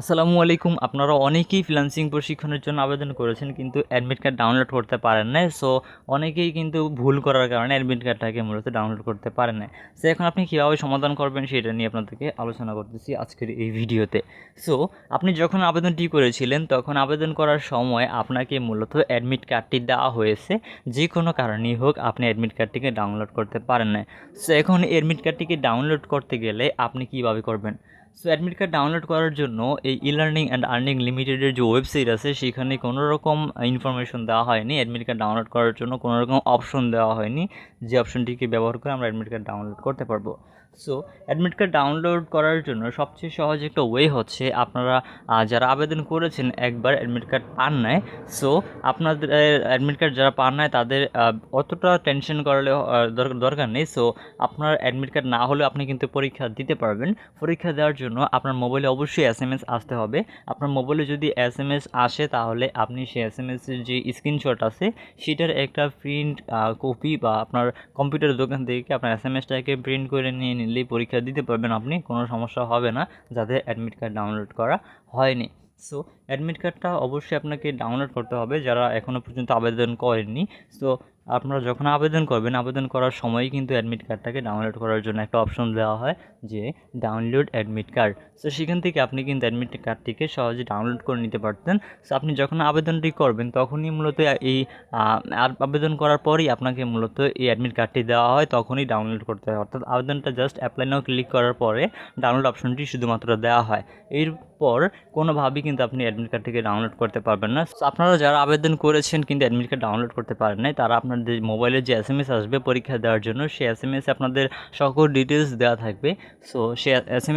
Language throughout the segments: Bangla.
আসসালামু আলাইকুম। আপনারা অনেকেই ফ্রিল্যান্সিং প্রশিক্ষণের জন্য আবেদন করেছেন, কিন্তু অ্যাডমিট কার্ড ডাউনলোড করতে পারেন না সো অনেকেই কিন্তু ভুল করার কারণে অ্যাডমিট কার্ডটাকে মূলত ডাউনলোড করতে পারেন না সো এখন আপনি কীভাবে সমাধান করবেন সেটা নিয়ে আপনাদেরকে আলোচনা করতেছি আজকের এই ভিডিওতে। সো আপনি যখন আবেদনটি করেছিলেন, তখন আবেদন করার সময় আপনাকে মূলত অ্যাডমিট কার্ডটি দেওয়া হয়েছে। যে কোনো কারণেই হোক আপনি অ্যাডমিট কার্ডটিকে ডাউনলোড করতে পারেন না সো এখন অ্যাডমিট কার্ডটিকে ডাউনলোড করতে গেলে আপনি কীভাবে করবেন? সো অ্যাডমিট কার্ড ডাউনলোড করার জন্য এই ই লার্নিং অ্যান্ড আর্নিং লিমিটেডের যে ওয়েবসাইট আছে, সেখানে কোনো রকম ইনফরমেশন দেওয়া হয়নি। অ্যাডমিট কার্ড ডাউনলোড করার জন্য কোনো রকম অপশন দেওয়া হয়নি। যে অপশনটিকে ব্যবহার করে আমরা অ্যাডমিট কার্ড ডাউনলোড করতে পারব। সো অ্যাডমিট কার্ড ডাউনলোড করার জন্য সবচেয়ে সহজ একটা ওয়ে হচ্ছে আপনারা যারা আবেদন করেছেন একবার অ্যাডমিট কার্ড পান নাই। সো আপনাদের অ্যাডমিট কার্ড যারা পান নাই তাদের অতটা টেনশন করলে দরকার নেই। সো আপনার অ্যাডমিট কার্ড না হলেও আপনি কিন্তু পরীক্ষা দিতে পারবেন। পরীক্ষা দেওয়ার জন্য আপনার মোবাইলে অবশ্যই এস এম এস আসতে হবে। আপনার মোবাইলে যদি এস এম এস আসে তাহলে আপনি সেই এস এম এসের যে স্ক্রিনশট আছে, সেটার একটা প্রিন্ট কপি বা আপনার কম্পিউটার দোকান থেকে আপনার এস এম এসটাকে প্রিন্ট করে নিয়ে নিলেই পরীক্ষা দিতে পারবেন আপনি, কোনো সমস্যা হবে না যাদের অ্যাডমিট কার্ড ডাউনলোড করা হয়নি। সো অ্যাডমিট কার্ডটা অবশ্যই আপনাকে ডাউনলোড করতে হবে, যারা এখনও পর্যন্ত আবেদন করেননি। সো আপনারা যখন আবেদন করবেন, আবেদন করার সময়ই কিন্তু অ্যাডমিট কার্ডটাকে ডাউনলোড করার জন্য একটা অপশন দেওয়া হয় যে ডাউনলোড অ্যাডমিট কার্ড সো সেখান থেকে আপনি কিন্তু অ্যাডমিট কার্ডটিকে সহজে ডাউনলোড করে নিতে পারতেন। সো আপনি যখন আবেদনটি করবেন, তখনই মূলত এই আবেদন করার পরই আপনাকে মূলত এই অ্যাডমিট কার্ডটি দেওয়া হয়, তখনই ডাউনলোড করতে হয়। অর্থাৎ আবেদনটা জাস্ট অ্যাপ্লাই নাও ক্লিক করার পরে ডাউনলোড অপশনটি শুধুমাত্র দেওয়া হয়। এরপর কোনোভাবেই কিন্তু আপনি অ্যাডমিট কার্ডটিকে ডাউনলোড করতে পারবেন না। আপনারা যারা আবেদন করেছেন কিন্তু অ্যাডমিট কার্ড ডাউনলোড করতে পারেন নাই, তারা আপনাদের মোবাইলে যে এস এম এস আসবে পরীক্ষা দেওয়ার জন্য, সেই এস এম এস আপনাদের সকল ডিটেলস দেওয়া থাকবে। সো সে এস এম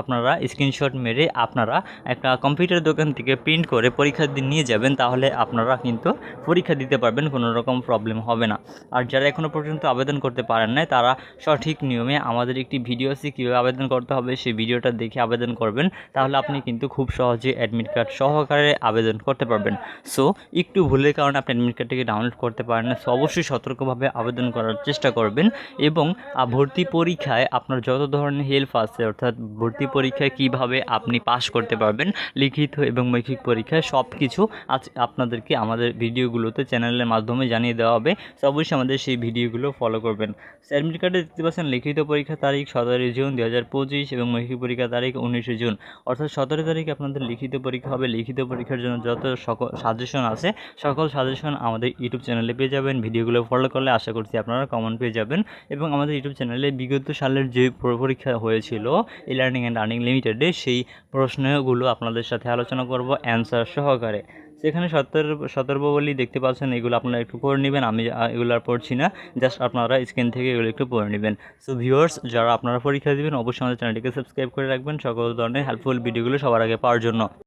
আপনারা স্ক্রিনশট মেরে আপনারা একটা কম্পিউটার দোকান থেকে প্রিন্ট করে পরীক্ষা নিয়ে যাবেন, তাহলে আপনারা কিন্তু পরীক্ষা দিতে পারবেন, কোনো রকম প্রবলেম হবে না। আর যারা এখনও পর্যন্ত আবেদন করতে পারেন নাই, তারা সঠিক নিয়মে আমাদের একটি ভিডিও আছে, কীভাবে আবেদন করতে হবে, সেই ভিডিওটা দেখে আবেদন করবেন। তাহলে আপনি কিন্তু খুব সহজে অ্যাডমিট কার্ড সহকারে আবেদন করতে পারবেন। সো একটু ভুলের কারণে আপনি অ্যাডমিট কার্ডটিকে ডাউনলোড করতে পারেন না। সো অবশ্যই সতর্কভাবে আবেদন করার চেষ্টা করবেন এবং ভর্তি পরীক্ষায় আপনার যত ধরনের হেল্প আছে অর্থাৎ ভর্তি পরীক্ষায় কীভাবে আপনি পাশ করতে পারবেন, লিখিত এবং মৌখিক পরীক্ষায় সব কিছু আজ আপনাদেরকে আমাদের ভিডিওগুলোতে চ্যানেলের মাধ্যমে জানিয়ে দেওয়া হবে। সো অবশ্যই আমাদের সেই ভিডিওগুলো ফলো করবেন। অ্যাডমিট কার্ডে দেখতে পাচ্ছেন লিখিত পরীক্ষা তারিখ সতেরোই জুন দু হাজার পঁচিশ এবং মৌখিক পরীক্ষা তারিখ উনিশে জুন। অর্থাৎ সতেরো তারিখে আপনাদের লিখিত পরীক্ষা হবে। লিখিত পরীক্ষার জন্য যত সকল সাজেশন আছে, সকল সাজেশন আমাদের ইউটিউব চ্যানেলে পেয়ে যাবেন। ভিডিওগুলো ফলো করলে আশা করছি আপনারা কমন পেয়ে যাবেন। এবং আমাদের ইউটিউব চ্যানেলে বিগত সালের যে পরীক্ষা হয়েছিল ই লার্নিং অ্যান্ড আর্নিং লিমিটেডে সেই প্রশ্নগুলো আপনাদের সাথে আলোচনা করব অ্যান্সার সহকারে। সেখানে সতর সতর্কবলী দেখতে পাচ্ছেন, এগুলো আপনারা একটু পড়ে নেবেন, আমি এগুলো আর পড়ছি না জাস্ট আপনারা স্ক্রিন থেকে এগুলো একটু পড়ে নেবেন। সো ভিউয়ার্স যারা আপনারা পরীক্ষা দেবেন, অবশ্যই আমাদের চ্যানেলটিকে সাবস্ক্রাইব করে রাখবেন, সকল ধরনের হেল্পফুল ভিডিওগুলো সবার আগে পাওয়ার জন্য।